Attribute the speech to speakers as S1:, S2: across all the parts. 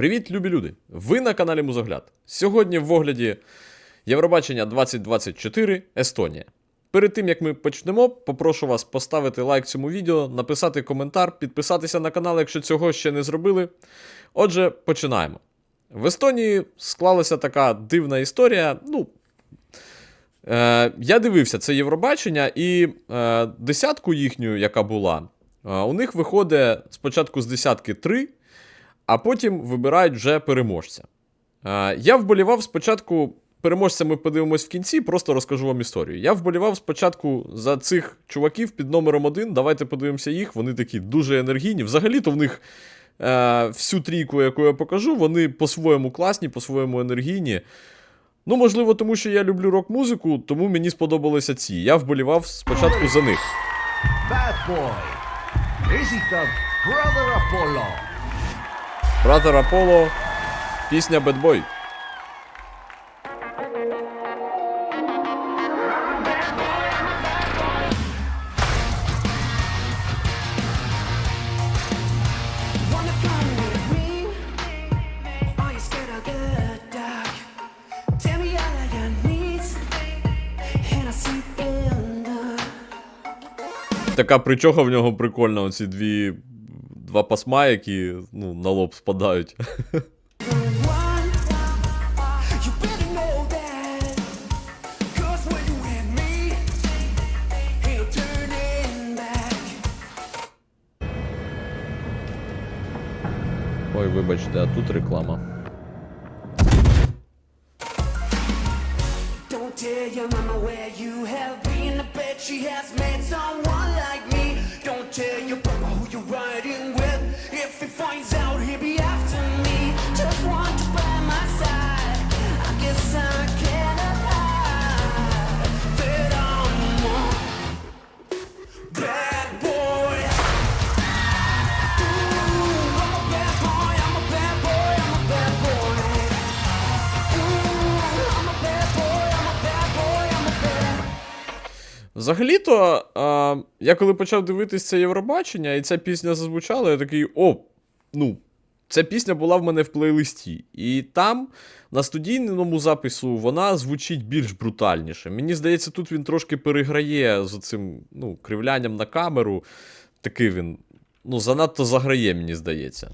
S1: Привіт, любі люди! Ви на каналі Музогляд. Сьогодні в огляді Євробачення 2024 Естонія. Перед тим як ми почнемо, попрошу вас поставити лайк цьому відео, написати коментар, підписатися на канал, якщо цього ще не зробили. Отже, починаємо. В Естонії склалася така дивна історія. Ну, е, я дивився це Євробачення, і е, десятку їхню, яка була, е, у них виходить спочатку з десятки три, а потім вибирають вже переможця. Я вболівав спочатку. Переможця ми подивимось в кінці, просто розкажу вам історію. Я вболівав спочатку за цих чуваків під номером один. Давайте подивимося їх. Вони такі дуже енергійні. Взагалі-то в них е, всю трійку, яку я покажу, вони по-своєму класні, по-своєму енергійні. Ну, можливо, тому що я люблю рок-музику, тому мені сподобалися ці. Я вболівав спочатку за них.
S2: Bad Boy esitab Brother Apollo.
S1: Братер Аполло, пісня
S3: done.
S1: Така причоха в нього прикольна, оці дві. Два пасма, які ну, на лоб спадають. Ой, вибачте, а тут реклама.
S3: Don't tell your mama where you have been. I bet she has met
S1: Взагалі-то, я коли почав дивитись це Євробачення, і ця пісня зазвучала, я такий, о, ну, ця пісня була в мене в плейлисті. І там, на студійному запису, вона звучить більш брутальніше. Мені здається, тут він трошки переграє з цим ну, кривлянням на камеру. Такий він, ну, занадто заграє, мені здається.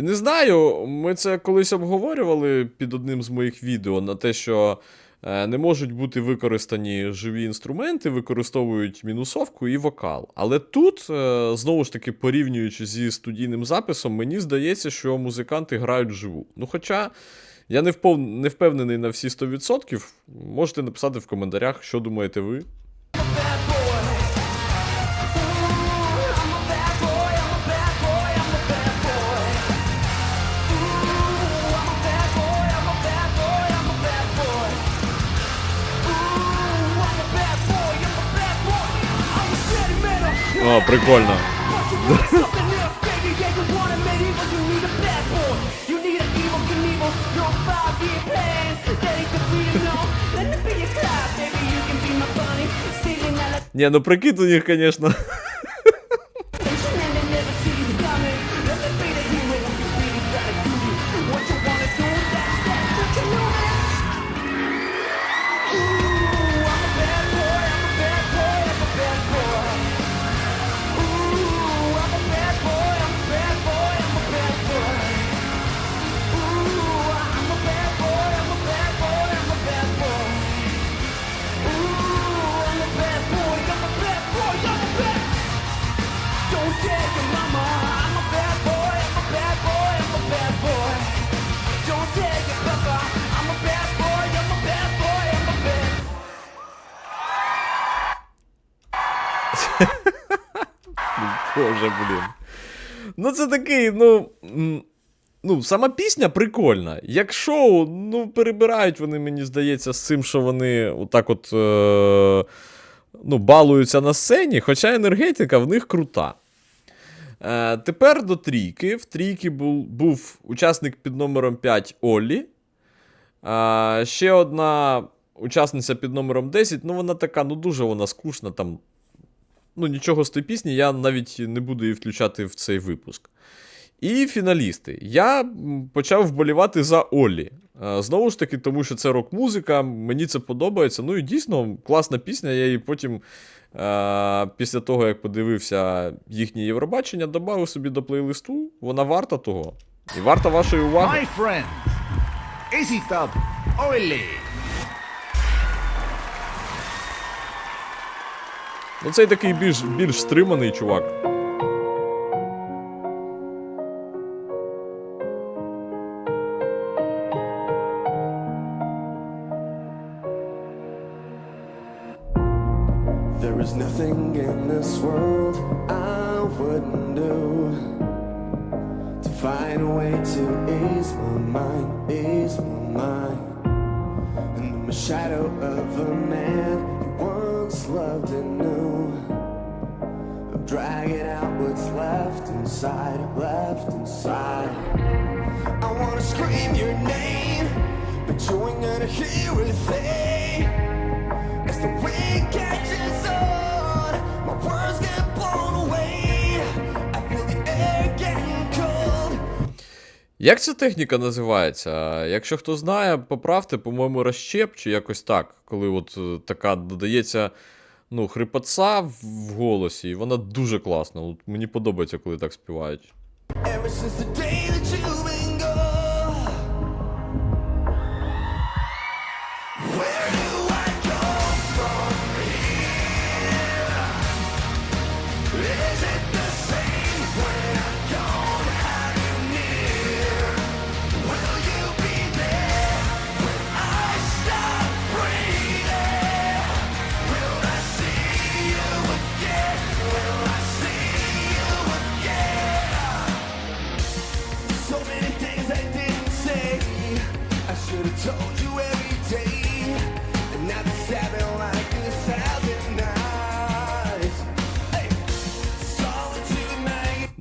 S1: І не знаю, ми це колись обговорювали під одним з моїх відео на те, що е, не можуть бути використані живі інструменти, використовують мінусовку і вокал. Але тут, е, знову ж таки, порівнюючи зі студійним записом, мені здається, що музиканти грають вживу. Ну, хоча я не впевнений на всі 100%, можете написати в коментарях, що думаєте ви.
S3: The
S1: Ні, ну прикид у них, звісно. Боже, блін. Ну, це такий, ну. Ну, сама пісня прикольна. Як шоу, ну, перебирають вони, мені здається, з цим, що вони отак от. Е- Ну, балуються на сцені, хоча енергетика в них крута. Е, тепер до трійки. В трійки був, був учасник під номером 5 Оллі. А, ще одна учасниця під номером 10, ну вона така, ну дуже вона скучна. Там, ну нічого з тієї пісні, я навіть не буду її включати в цей випуск. І фіналісти. Я почав вболівати за Оллі. Е, Знову ж таки, тому що це рок-музика, мені це подобається. Ну і дійсно класна пісня. Я її потім, е, після того, як подивився їхнє Євробачення, додав собі до плейлисту. Вона варта того. І варта вашої уваги.
S2: My friend, esitab Olli.
S1: Ну, цей такий більш, більш стриманий чувак.
S4: There is nothing in this world I wouldn't do to find a way to ease my mind, ease my mind. And I'm a shadow of a man you once loved and knew. I'm dragging out what's left inside, left inside. I wanna scream your name, but you ain't gonna hear a thing.
S1: Як ця техніка називається? Якщо хто знає, поправте, по-моєму, розщеп чи якось так, коли от е, така додається ну, хрипаца в голосі, і вона дуже класна. От мені подобається, коли так співають.
S4: Ever since the day that you've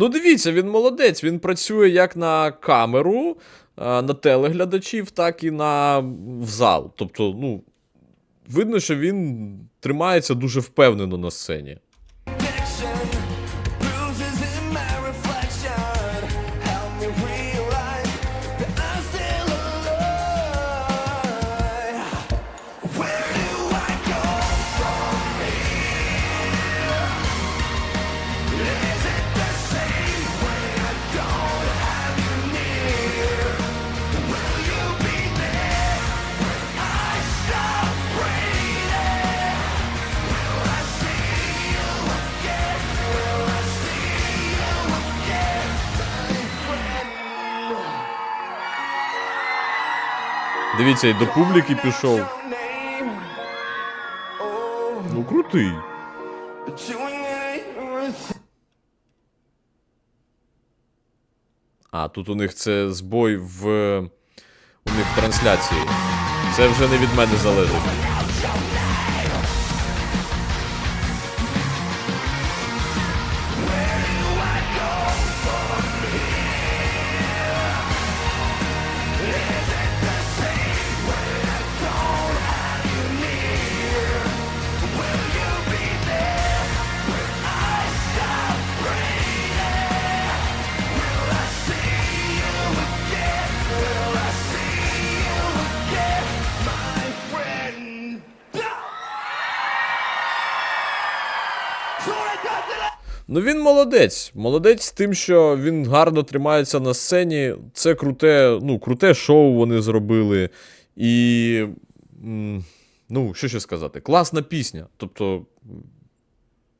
S1: Ну, дивіться, він молодець. Він працює як на камеру, е, на телеглядачів, так і на в зал. Тобто, ну, видно, що він тримається дуже впевнено на сцені. Дивіться, і до публіки пішов. Ну, крутий. А, тут у них це збой в. У них в трансляції. Це вже не від мене залежить. Ну він молодець. Молодець тим, що він гарно тримається на сцені. Це круте, ну, круте шоу вони зробили. І. Ну, що ще сказати? Класна пісня. Тобто,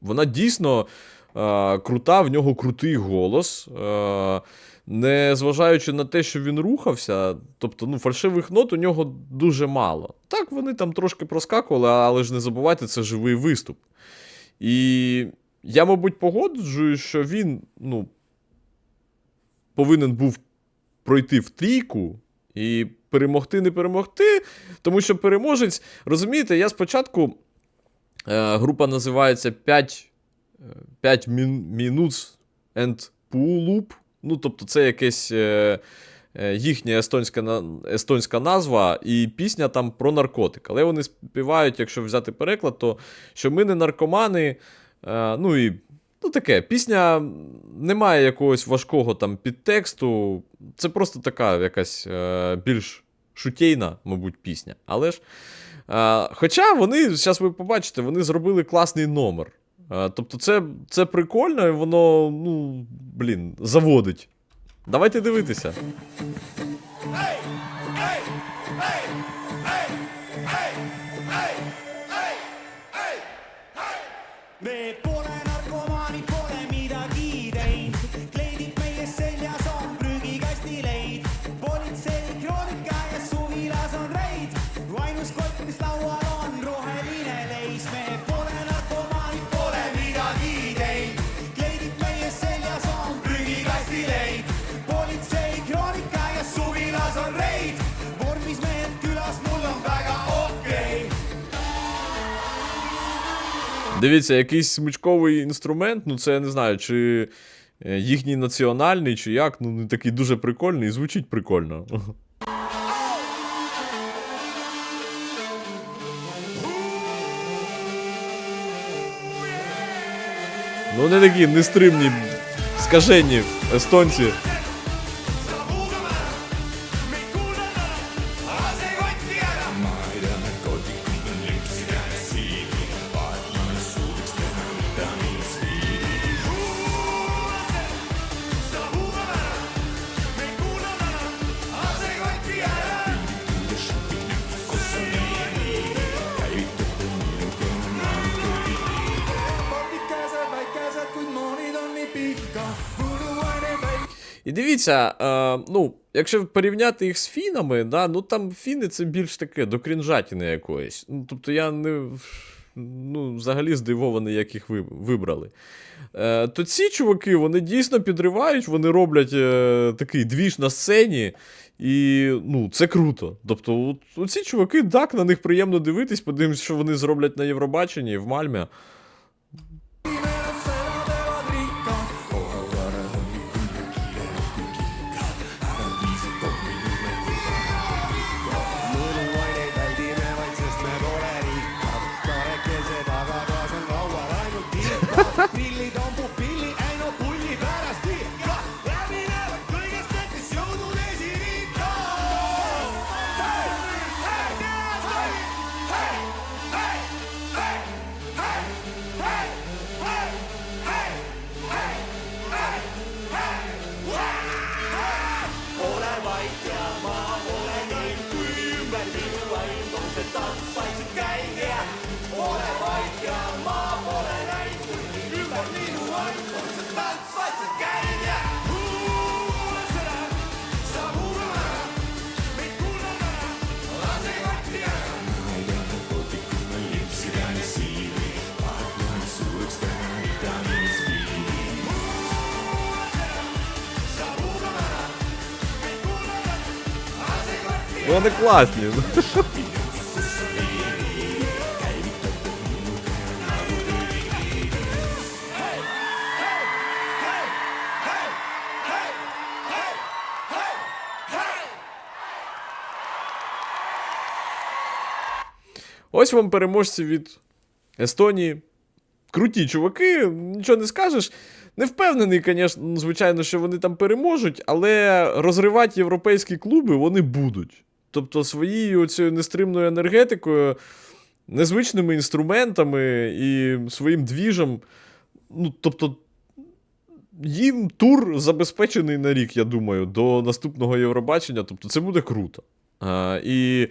S1: вона дійсно е, крута, в нього крутий голос. Е, Незважаючи на те, що він рухався, тобто ну, фальшивих нот у нього дуже мало. Так, вони там трошки проскакували, але ж не забувайте, це живий виступ. І я, мабуть, погоджую, що він, ну, повинен був пройти в трійку і перемогти, не перемогти. Тому що переможець, розумієте, я спочатку. Е, група називається 5, е, 5 Minutes and Pulup. Ну, тобто, це якесь е, е, їхня естонська, естонська назва, і пісня там про наркотик. Але вони співають, якщо взяти переклад, то що ми не наркомани. Е, ну і ну, таке, пісня не має якогось важкого там підтексту. Це просто така якась е, більш шутейна, мабуть, пісня. Але ж. Е, хоча вони, зараз ви побачите, вони зробили класний номер. Тобто, це, це прикольно, і воно, ну, блін, заводить. Давайте дивитися.
S5: De pola energomani, pola
S1: Дивіться, якийсь смичковий інструмент, ну це я не знаю, чи е, їхній національний, чи як, ну не такий дуже прикольний і звучить прикольно. Ну, не такі нестримні, скажені естонці. І дивіться, е, ну, якщо порівняти їх з фінами, да, ну там фіни це більш таке до крінжатіни якоїсь. Ну, тобто я не ну, взагалі здивований, як їх ви- вибрали. Е, то ці чуваки, вони дійсно підривають, вони роблять е, такий двіж на сцені. І ну, це круто. Тобто, оці чуваки, так, на них приємно дивитись, подивимось, що вони зроблять на Євробаченні в Мальмі.
S5: prillid on mu pilli, Aino pulli pärast ikka. läbinevad kõigest, et mis jõudnud esiriik on. hei, hei, hei, hei, hei, hei, hei, hei, hei, hei, hei, hei, hei, hei. ole vait ja ma olen õnn, kui ümber minu ainult on see tants, vaikselt käige. ole vait ja
S1: ma. Вони класні. Ось вам переможці від Естонії. Круті чуваки, нічого не скажеш. Не впевнений, звичайно, що вони там переможуть, але розривати європейські клуби вони будуть. Тобто своєю цією нестримною енергетикою, незвичними інструментами і своїм двіжем. Ну, тобто, їм тур забезпечений на рік, я думаю, до наступного Євробачення. Тобто, це буде круто. А, і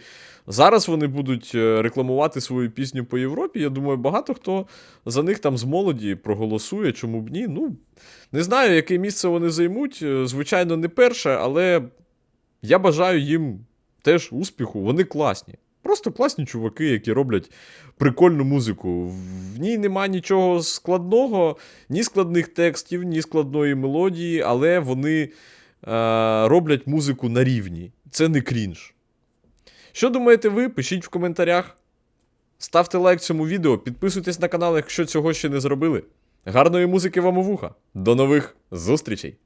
S1: зараз вони будуть е, рекламувати свою пісню по Європі. Я думаю, багато хто за них там з молоді проголосує, чому б ні. Ну, не знаю, яке місце вони займуть. Е, Звичайно, не перше, але я бажаю їм теж успіху. Вони класні. просто класні чуваки, які роблять прикольну музику. В ній нема нічого складного, ні складних текстів, ні складної мелодії, але вони е, роблять музику на рівні. Це не крінж. Що думаєте ви? Пишіть в коментарях. Ставте лайк цьому відео, підписуйтесь на канал, якщо цього ще не зробили. Гарної музики вам у вуха. До нових зустрічей!